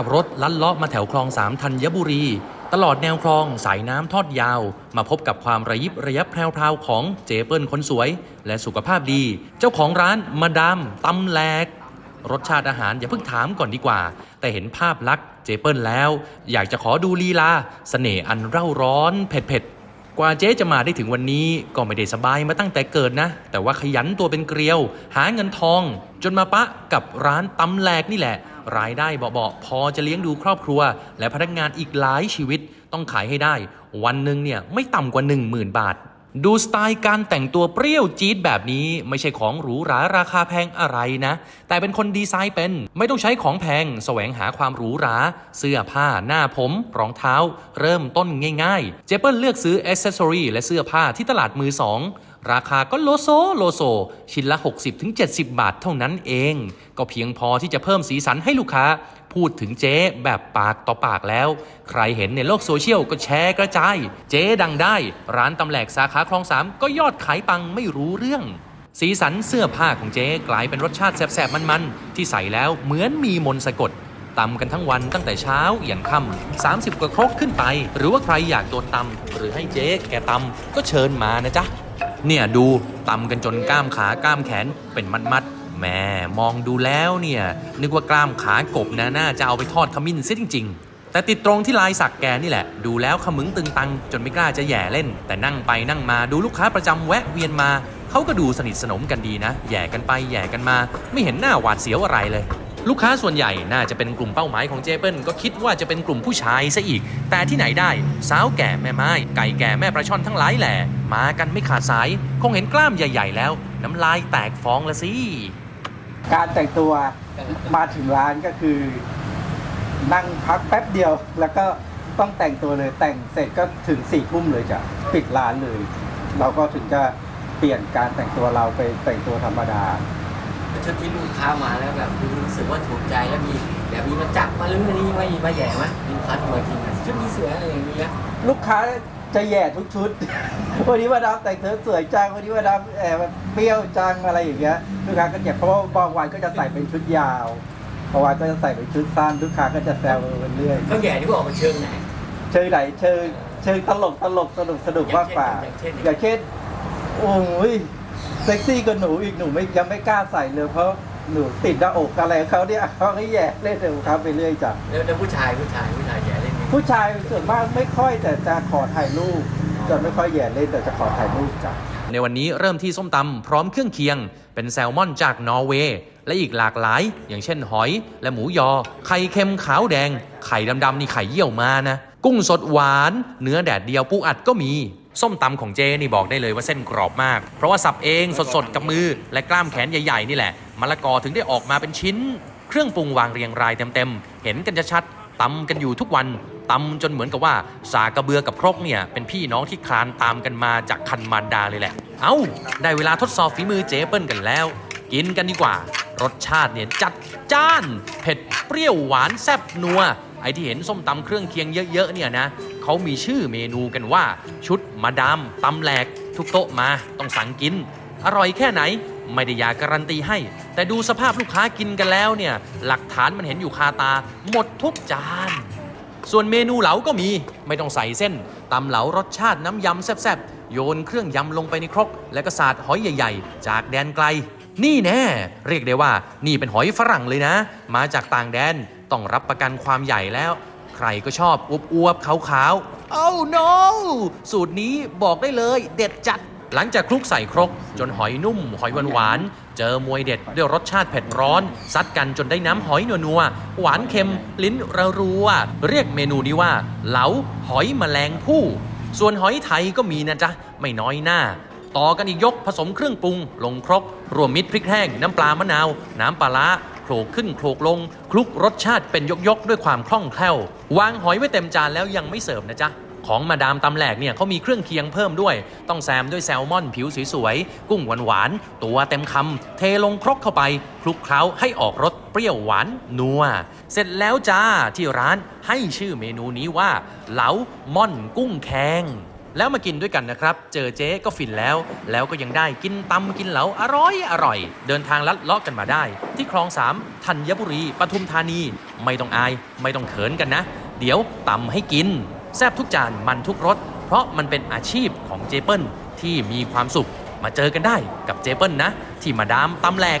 ขับรถลัดเลาะมาแถวคลองสามธัญบุรี ตลอดแนวคลองสายน้ำทอดยาว มาพบกับความระยิบระยับแพรวๆของเจเปิลคนสวย และสุขภาพดี เจ้าของร้านมาดามตำแหลก รสชาติอาหารอย่าเพิ่งถามก่อนดีกว่า แต่เห็นภาพลักษณ์เจเปิลแล้ว อยากจะขอดูลีลาเสน่ห์อันเร่าร้อนเผ็ดๆ กว่าเจ๊จะมาได้ถึงวันนี้ก็ไม่ได้สบายมาตั้งแต่เกิดนะ แต่ว่าขยันตัวเป็นเกลียว หาเงินทอง จนมาปะกับร้านตำแหลกนี่แหละ รายได้เบาๆพอจะเลี้ยงดูครอบครัว และพนักงานอีกหลายชีวิตต้องขายให้ได้ วันหนึ่งเนี่ยไม่ต่ำกว่า 10,000 บาท ดูสไตล์การแต่งตัวเปรี้ยวจี๊ดแบบนี้ไม่ใช่ของหรูหราราคาแพงอะไรนะ แต่เป็นคนดีไซน์เป็น ไม่ต้องใช้ของแพง แสวงหาความหรูหรา เสื้อผ้าหน้าผม รองเท้า เริ่มต้นง่ายๆ เจเปิลเลือกซื้ออ c เซสซอรีและเสื้อผ้าที่ตลาดมือสอง ราคาก็โลโซโลโซ ชิ้นละ 60-70 บาทเท่านั้นเอง ก็เพียงพอที่จะเพิ่มสีสันให้ลูกค้า พูดถึงเจ๊แบบปากต่อปากแล้ว ใครเห็นในโลกโซเชียลก็แชร์กระจาย เจ๊ดังได้ ร้านตำแหลกสาขาคลองสามก็ยอดขายปังไม่รู้เรื่อง สีสันเสื้อผ้าของเจ๊กลายเป็นรสชาติแสบๆมันๆ ที่ใส่แล้วเหมือนมีมนสะกดตำกันทั้งวันตั้งแต่เช้ายันค่ำ30 กว่าครกขึ้นไป หรือว่าใครอยากโดนตำหรือให้เจ๊แกตำก็เชิญมานะจ๊ะ เนี่ยดูตำกันจนกล้ามขากล้ามแขนเป็นมัดๆแหม่มองดูแล้วเนี่ยนึกว่ากล้ามขากบนะน่าจะเอาไปทอดขมิ้นซะจริง ๆ แต่ติดตรงที่ลายสักแกนี่แหละ ดูแล้วขมึงตึงตัง จนไม่กล้าจะแย่เล่น แต่นั่งไปนั่งมาดูลูกค้าประจำแวะเวียนมาเขาก็ดูสนิทสนมกันดีนะแย่กันไปแย่กันมา ไม่เห็นหน้าหวาดเสียวอะไรเลย ลูกค้าส่วนใหญ่น่าจะเป็นกลุ่มเป้าหมายของเจเปิลก็คิดว่าจะเป็นกลุ่มผู้ชายซะอีก แต่ที่ไหนได้สาวแก่แม่ไม้ ไก่แก่แม่ปลาช่อนทั้งหลายแหล่มากันไม่ขาดสาย คงเห็นกล้ามใหญ่ ๆ แล้ว น้ำลายแตกฟองละสิ การแต่งตัวมาถึงร้านก็คือ นั่งพักแป๊บเดียว แล้วก็ต้องแต่งตัวเลยแต่งเสร็จก็ถึงสี่ทุ่มเลยจ้ะปิดร้านเลย เราก็ถึงจะเปลี่ยนการแต่งตัวเราไปแต่งตัวธรรมดา ชุดที่ลูกค้ามาแล้วแบบรู้สึกว่าถูกใจแล้วมีแบบมีมาจับมาลื้อมานี่มาอีมาแหย่ไหมมีลูกค้าที่มากินชุดนี้สวยอะไรอย่างเงี้ยลูกค้าจะแย่ทุกชุด วันนี้ว่าดามแต่งเธอสวยจังวันนี้ว่าดามแอบเปรี้ยวจังอะไรอย่างเงี้ยลูกค้าก็แย่เพราะว่าบางวันก็จะใส่เป็นชุดยาวบางวันก็จะใส่เป็นชุดสั้นลูกค้าก็จะแซวกันเรื่อยเขาแหย่นี่ก็ออกมาเชิงไหนเชิงไหนเชิงเชิงตลกตลกสนุกสนุกมากกว่าอย่างเช่นอย่างเช่นโอ้ย เซ็กซี่กับหนูอีกหนูไม่ยังไม่กล้าใส่เลยเพราะหนูติดหน้าอกอะไรเขาเนี่ยเขาก็แย่เล่นเดี๋ยวครับไปเรื่อยจ้ะแล้วแล้วผู้ชายผู้ชายผู้ชายแหย่เล่นไหมผู้ชายส่วนมากไม่ค่อยแต่จะขอถ่ายรูปจะไม่ค่อยแย่เล่นแต่จะขอถ่ายรูปจ้ะในวันนี้เริ่มที่ส้มตำพร้อมเครื่องเคียง เป็นแซลมอนจากนอร์เวย์และอีกหลากหลาย อย่างเช่นหอยและหมูยอ ไข่เค็มขาวแดง ไข่ดำๆนี่ไข่เยี่ยวมานะ กุ้งสดหวาน เนื้อแดดเดียวปูอัดก็มี ส้มตำของเจนี่บอกได้เลยว่าเส้นกรอบมาก เพราะว่าสับเองสดๆ กับมือ และกล้ามแขนใหญ่ๆ นี่แหละมะละกอถึงได้ออกมาเป็นชิ้น เครื่องปรุงวางเรียงรายเต็มๆ เห็นกันจะชัดตำกันอยู่ทุกวันตำจนเหมือนกับว่า สากระเบือกับครกเนี่ย เป็นพี่น้องที่คลานตามกันมาจากคันมารดาเลยแหละ เอา้า ได้เวลาทดสอบฝีมือเจเปิ้ลกันแล้ว กินกันดีกว่า รสชาติเนี่ยจัดจ้าน เผ็ดเปรี้ยวหวานแซ่บนัวไอที่เห็นส้มตำเครื่องเคียงเยอะๆเนี่ยนะ เขามีชื่อเมนูกันว่า ชุดมาดามตำแหลก ทุกโต๊ะมาต้องสั่งกิน อร่อยแค่ไหนไม่ได้อยากการันตีให้ แต่ดูสภาพลูกค้ากินกันแล้วเนี่ย หลักฐานมันเห็นอยู่คาตา หมดทุกจาน ส่วนเมนูเหลาก็มีไม่ต้องใส่เส้นตำเหลารสชาติน้ำยำแซ่บๆ โยนเครื่องยำลงไปในครก แล้วก็สาดหอยใหญ่ ๆ จากแดนไกล นี่แน่ เรียกได้ว่า นี่เป็นหอยฝรั่งเลยนะ มาจากต่างแดนต้องรับประกันความใหญ่แล้ว ใครก็ชอบอวบๆขาวๆ Oh no สูตรนี้บอกได้เลยเด็ดจัด หลังจากคลุกใส่ครก จนหอยนุ่ม หอยหวานๆ เจอมวยเด็ดด้วยรสชาติเผ็ดร้อน ซัดกันจนได้น้ำหอยนัวๆ หวานเค็ม ลิ้นระรัว เรียกเมนูนี้ว่า เหลาหอยแมลงผู้ ส่วนหอยไทยก็มีนะจ๊ะ ไม่น้อยหน้าต่อกันอีกยกผสมเครื่องปรุง ลงครก รวมมิตรพริกแห้ง น้ำปลามะนาว น้ำปลาร้า โขลกขึ้นโขลกลง คลุกรสชาติเป็นยกๆ ด้วยความคล่องแคล่ว วางหอยไว้เต็มจานแล้วยังไม่เสิร์ฟนะจ๊ะของมาดามตำแหลกเนี่ยเขามีเครื่องเคียงเพิ่มด้วย ต้องแซมด้วยแซลมอนผิวสวยๆ กุ้งหวานๆ ตัวเต็มคำ เทลงครกเข้าไป คลุกเคล้าให้ออกรสเปรี้ยวหวานนัว เสร็จแล้วจ้าที่ร้านให้ชื่อเมนูนี้ว่า เหลาม่อนกุ้งแคง แล้วมากินด้วยกันนะครับ เจอเจ๊ก็ฟินแล้ว แล้วก็ยังได้กินตำกินเหลาอร่อยอร่อย เดินทางลัดเลาะกันมาได้ ที่คลองสามธัญบุรีปทุมธานี ไม่ต้องอาย ไม่ต้องเขินกันนะ เดี๋ยวตำให้กิน แซบทุกจานมันทุกรสเพราะมันเป็นอาชีพของเจเปิลที่มีความสุขมาเจอกันได้กับเจเปิลนะ ที่มาดามตำแหลก